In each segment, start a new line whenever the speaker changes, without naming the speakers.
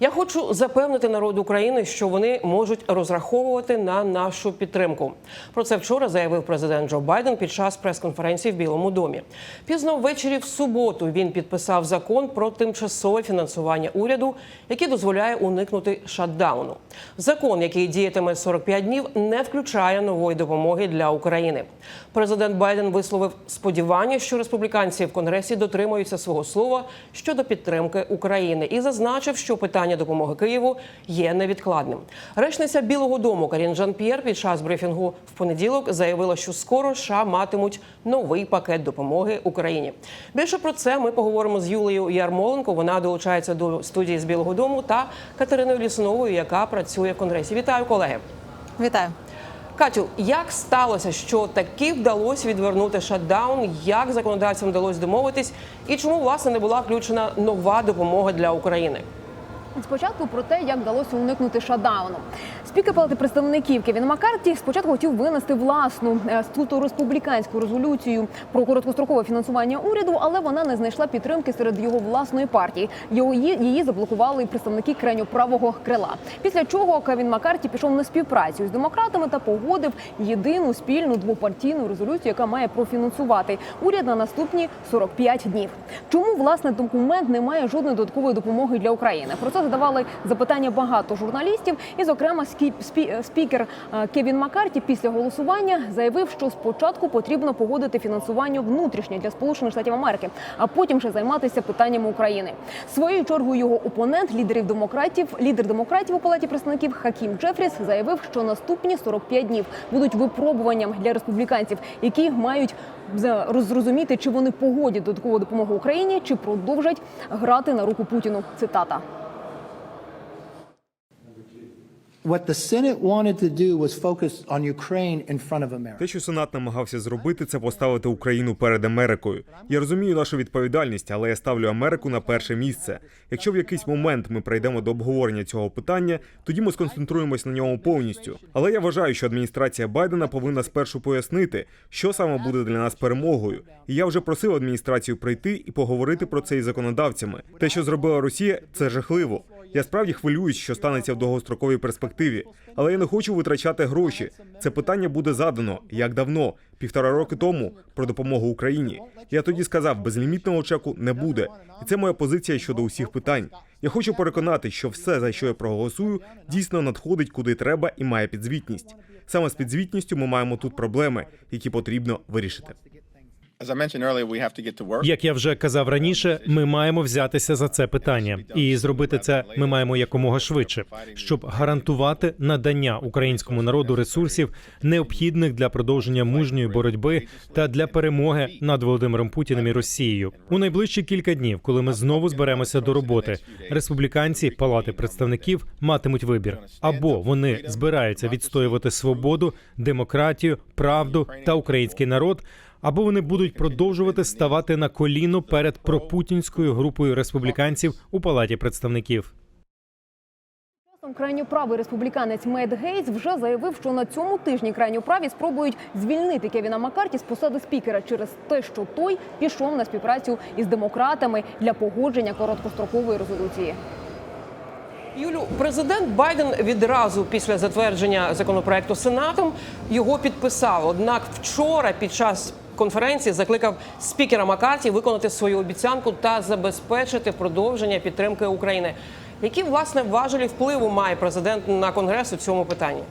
Я хочу запевнити народ України, що вони можуть розраховувати на нашу підтримку. Про це вчора заявив президент Джо Байден під час прес-конференції в Білому домі. Пізно ввечері в суботу він підписав закон про тимчасове фінансування уряду, який дозволяє уникнути шатдауну. Закон, який діятиме 45 днів, не включає нової допомоги для України. Президент Байден висловив сподівання, що республіканці в конгресі дотримуються свого слова щодо підтримки України і зазначив, що питання допомоги Києву є невідкладним. Речниця Білого Дому Карін Жан П'єр під час брифінгу в понеділок заявила, що скоро США матимуть новий пакет допомоги Україні. Більше про це ми поговоримо з Юлією Ярмоленко. Вона долучається до студії з Білого Дому та Катериною Лісуновою, яка працює в конгресі. Вітаю, колеги.
Вітаю.
Катю, як сталося, що таки вдалося відвернути шатдаун? Як законодавцям вдалося домовитись, і чому власне не була включена нова допомога для України?
Спочатку про те, як вдалося уникнути шатдауну. Спікер Палати представників Кевін Маккарті спочатку хотів винести власну е, суто республіканську резолюцію про короткострокове фінансування уряду, але вона не знайшла підтримки серед його власної партії. Його її, заблокували представники крайньоправого крила. Після чого Кевін Маккарті пішов на співпрацю з демократами та погодив єдину спільну двопартійну резолюцію, яка має профінансувати уряд на наступні 45 днів. Чому власне документ не має жодної додаткової допомоги для України? Про це задавали запитання багато журналістів, і, зокрема, спікер е, Кевін Маккарті після голосування заявив, що спочатку потрібно погодити фінансування внутрішнє для Сполучених Штатів Америки, а потім вже займатися питаннями України. Своєю чергою його опонент, лідерів демократів, лідер демократів у палаті представників Хакім Джефріс заявив, що наступні 45 днів будуть випробуванням для республіканців, які мають за- зрозуміти, чи вони погодять додаткову допомогу Україні, чи продовжать грати на руку Путіну. Цитата.
What the Senate wanted to do was focus on Ukraine in front of America.
Те, що Сенат намагався зробити, це поставити Україну перед Америкою. Я розумію нашу відповідальність, але я ставлю Америку на перше місце. Якщо в якийсь момент ми прийдемо до обговорення цього питання, тоді ми сконцентруємось на ньому повністю. Але я вважаю, що адміністрація Байдена повинна спершу пояснити, що саме буде для нас перемогою. І я вже просив адміністрацію прийти і поговорити про це із законодавцями. Те, що зробила Росія, це жахливо. Я справді хвилююсь, що станеться в довгостроковій перспективі, але я не хочу витрачати гроші. Це питання буде задано як давно, півтора роки тому, про допомогу Україні. Я тоді сказав, безлімітного чеку не буде, і це моя позиція щодо усіх питань. Я хочу переконати, що все, за що я проголосую, дійсно надходить куди треба і має підзвітність. Саме з підзвітністю ми маємо тут проблеми, які потрібно вирішити.
Як я вже казав раніше, ми маємо взятися за це питання, і зробити це ми маємо якомога швидше, щоб гарантувати надання українському народу ресурсів, необхідних для продовження мужньої боротьби та для перемоги над Володимиром Путіним і Росією. У найближчі кілька днів, коли ми знову зберемося до роботи, республіканці палати представників матимуть вибір. Або вони збираються відстоювати свободу, демократію, правду та український народ або вони будуть продовжувати ставати на коліно перед пропутінською групою республіканців у палаті представників.
Часом крайньоправий республіканець Мед Гейс вже заявив, що на цьому тижні крайньоправі спробують звільнити Кевіна Маккарті з посади спікера через те, що той пішов на співпрацю із демократами для погодження короткострокової резолюції.
Юлю, президент Байден відразу після затвердження законопроекту Сенатом його підписав. Однак вчора під час конференції закликав спікера Макарті виконати свою обіцянку та забезпечити продовження підтримки України. Які власне важелі впливу має президент на конгрес у цьому питанні?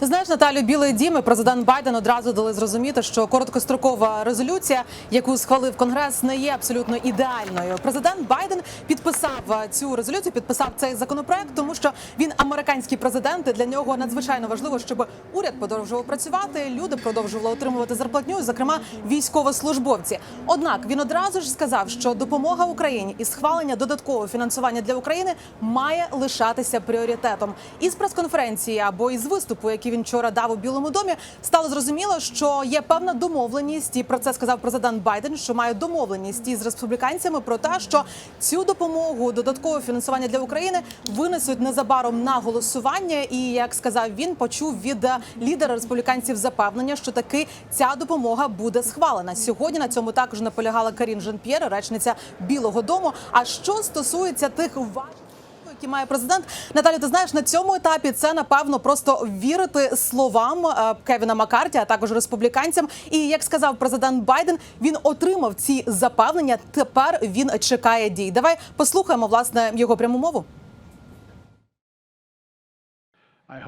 Ти знаєш, Наталю, Білий Дім і президент Байден одразу дали зрозуміти, що короткострокова резолюція, яку схвалив Конгрес, не є абсолютно ідеальною. Президент Байден підписав е, цю резолюцію, підписав цей законопроект, тому що він американський президент. і Для нього надзвичайно важливо, щоб уряд продовжував працювати, люди продовжували отримувати зарплатню, зокрема військовослужбовці. Однак він одразу ж сказав, що допомога Україні і схвалення додаткового фінансування для України має лишатися пріоритетом. Із прес-конференції або із виступу, який він вчора дав у Білому домі, стало зрозуміло, що є певна домовленість, і про це сказав президент Байден, що має домовленість із республіканцями про те, що цю допомогу, додаткове фінансування для України винесуть незабаром на голосування. І як сказав він, почув від лідера республіканців запевнення, що таки ця допомога буде схвалена. Сьогодні на цьому також наполягала Карін Жан П'єр, речниця Білого Дому. А що стосується тих ва- які має президент. Наталі, ти знаєш, на цьому етапі це напевно просто вірити словам е, Кевіна Маккарті, а також республіканцям. І як сказав президент Байден, він отримав ці запевнення. Тепер він чекає дій. Давай послухаємо власне його пряму мову.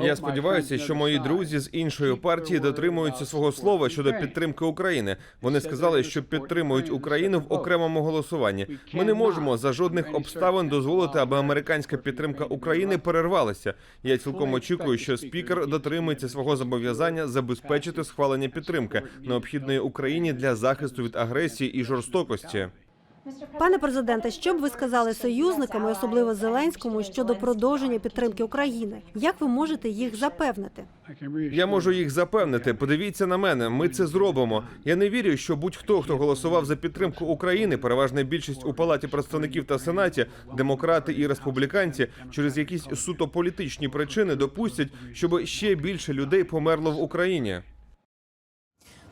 Я сподіваюся, що мої друзі з іншої партії дотримуються свого слова щодо підтримки України. Вони сказали, що підтримують Україну в окремому голосуванні. Ми не можемо за жодних обставин дозволити, аби американська підтримка України перервалася. Я цілком очікую, що спікер дотримується свого зобов'язання забезпечити схвалення підтримки, необхідної Україні для захисту від агресії і жорстокості.
Пане президенте, що б ви сказали союзникам, і особливо Зеленському, щодо продовження підтримки України? Як ви можете їх запевнити?
Я можу їх запевнити. Подивіться на мене. Ми це зробимо. Я не вірю, що будь-хто, хто голосував за підтримку України, переважна більшість у палаті представників та сенаті, демократи і республіканці, через якісь суто політичні причини допустять, щоб ще більше людей померло в Україні.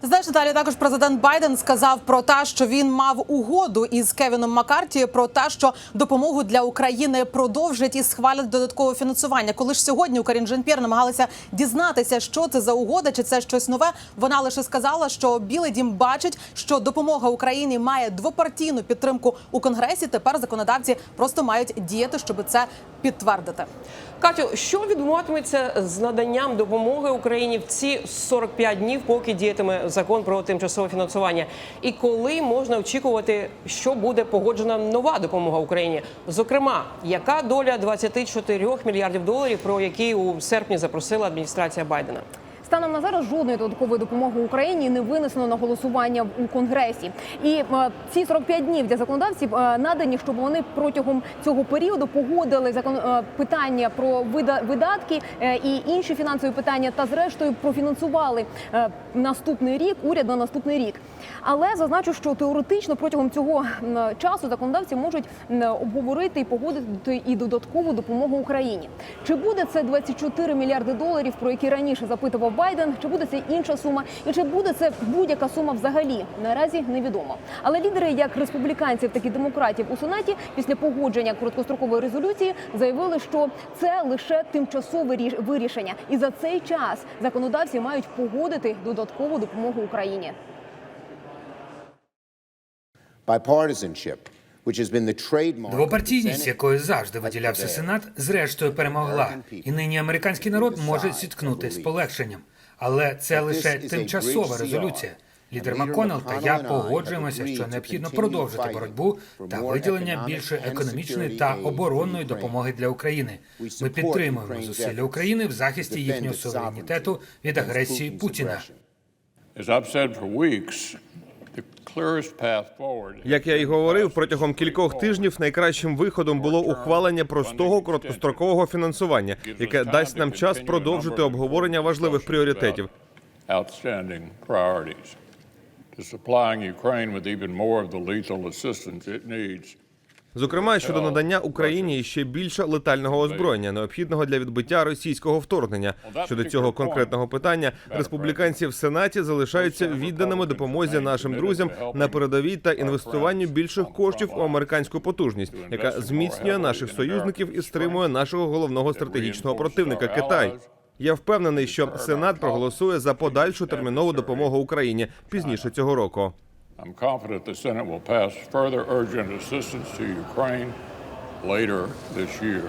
Знаєш, Наталі, також президент Байден сказав про те, що він мав угоду із Кевіном Маккарті про те, що допомогу для України продовжать і схвалять додаткове фінансування. Коли ж сьогодні у Карін Жан-П'єр намагалися дізнатися, що це за угода, чи це щось нове. Вона лише сказала, що Білий Дім бачить, що допомога Україні має двопартійну підтримку у конгресі. Тепер законодавці просто мають діяти, щоб це підтвердити.
Катю, що відбуватиметься з наданням допомоги Україні в ці 45 днів, поки діятиме закон про тимчасове фінансування? І коли можна очікувати, що буде погоджена нова допомога Україні? Зокрема, яка доля 24 мільярдів доларів, про які у серпні запросила адміністрація Байдена?
Станом на зараз жодної додаткової допомоги Україні не винесено на голосування у конгресі. І е, ці 45 днів для законодавців е, надані, щоб вони протягом цього періоду погодили закон е, питання про вида- видатки і інші фінансові питання, та зрештою профінансували наступний рік, уряд на наступний рік. Але зазначу, що теоретично протягом цього часу законодавці можуть обговорити і погодити і додаткову допомогу Україні. Чи буде це 24 мільярди доларів, про які раніше запитував Байден? Чи буде це інша сума? І чи буде це будь-яка сума взагалі? Наразі невідомо. Але лідери, як республіканців, так і демократів у сенаті, після погодження короткострокової резолюції заявили, що це лише тимчасове ріш- вирішення, і за цей час законодавці мають погодити додаткову допомогу Україні.
Двопартійність,
Senate,
якою завжди виділявся Сенат, зрештою перемогла, і нині американський народ може зіткнути з полегшенням. Але це лише тимчасова резолюція. Лідер МакКоннелл та я погоджуємося, що необхідно продовжити боротьбу та виділення більше економічної та оборонної допомоги для України. Ми підтримуємо зусилля України в захисті їхнього суверенітету від агресії Путіна.
Як я і говорив, протягом кількох тижнів найкращим виходом було ухвалення простого короткострокового фінансування, яке дасть нам час продовжити обговорення важливих пріоритетів.
supplying Ukraine with even more of the lethal assistance it needs.
Зокрема, щодо надання Україні ще більше летального озброєння, необхідного для відбиття російського вторгнення. Щодо цього конкретного питання, республіканці в сенаті залишаються відданими допомозі нашим друзям на передовій та інвестуванню більших коштів у американську потужність, яка зміцнює наших союзників і стримує нашого головного стратегічного противника Китай. Я впевнений, що Сенат проголосує за подальшу термінову допомогу Україні пізніше цього року.
I'm confident the Senate will pass further urgent assistance to Ukraine later this year.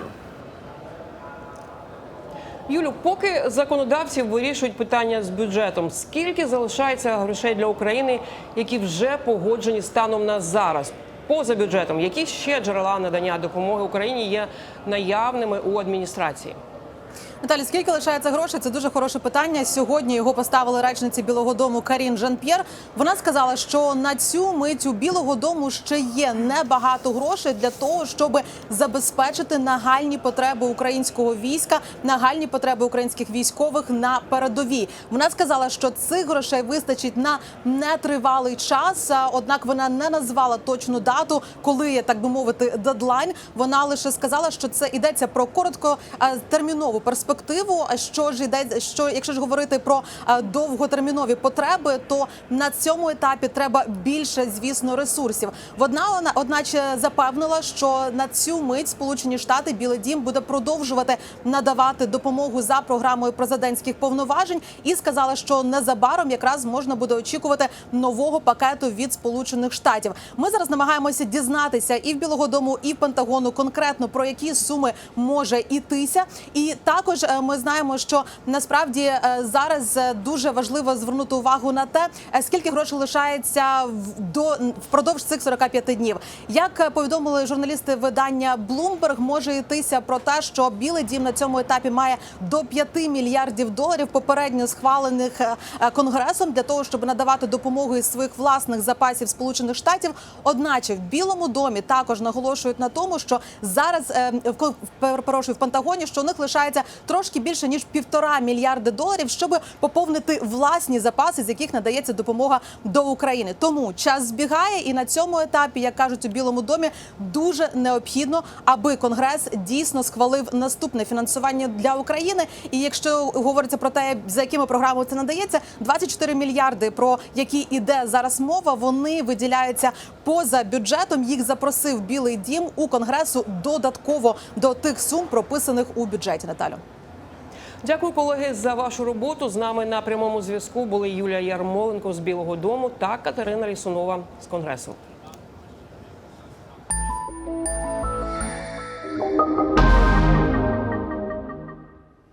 Юлю, поки законодавці вирішують питання з бюджетом, скільки залишається грошей для України, які вже погоджені станом на зараз? Поза бюджетом, які ще джерела надання допомоги Україні є наявними у адміністрації?
Наталі, скільки лишається грошей? Це дуже хороше питання. Сьогодні його поставили речниці Білого Дому Карін Жан-П'єр. Вона сказала, що на цю мить у Білого Дому ще є небагато грошей для того, щоб забезпечити нагальні потреби українського війська, нагальні потреби українських військових на передовій. Вона сказала, що цих грошей вистачить на нетривалий час. Однак вона не назвала точну дату, коли є так би мовити дедлайн. Вона лише сказала, що це йдеться про коротко а, термінову перспективу. А Що ж йде, що якщо ж говорити про е, довготермінові потреби, то на цьому етапі треба більше, звісно, ресурсів. Вона одначе запевнила, що на цю мить Сполучені Штати Білий Дім буде продовжувати надавати допомогу за програмою президентських повноважень, і сказала, що незабаром якраз можна буде очікувати нового пакету від Сполучених Штатів. Ми зараз намагаємося дізнатися і в Білого Дому, і в Пентагону конкретно про які суми може йтися. І також е, ми знаємо, що насправді е, зараз е, дуже важливо звернути увагу на те, скільки грошей лишається до впродовж цих 45 днів. Як повідомили журналісти видання Bloomberg, може йтися про те, що Білий Дім на цьому етапі має до 5 мільярдів доларів попередньо схвалених конгресом для того, щоб надавати допомогу із своїх власних запасів Сполучених Штатів. Одначе в Білому домі також наголошують на тому, що зараз в перепрошую в Пентагоні, що у них лишається трошки більше ніж півтора мільярди доларів, щоб поповнити власні запаси, з яких надається допомога до України. Тому час збігає, і на цьому етапі, як кажуть у Білому домі, дуже необхідно, аби Конгрес дійсно схвалив наступне фінансування для України. І якщо говориться про те, за якими програмами це надається, 24 мільярди, про які іде зараз мова, вони виділяються поза бюджетом. Їх запросив Білий Дім у Конгресу додатково до тих сум, прописаних у бюджеті. Наталю.
Дякую, колеги, за вашу роботу. З нами на прямому зв'язку були Юлія Ярмоленко з Білого Дому та Катерина Лісунова з Конгресу.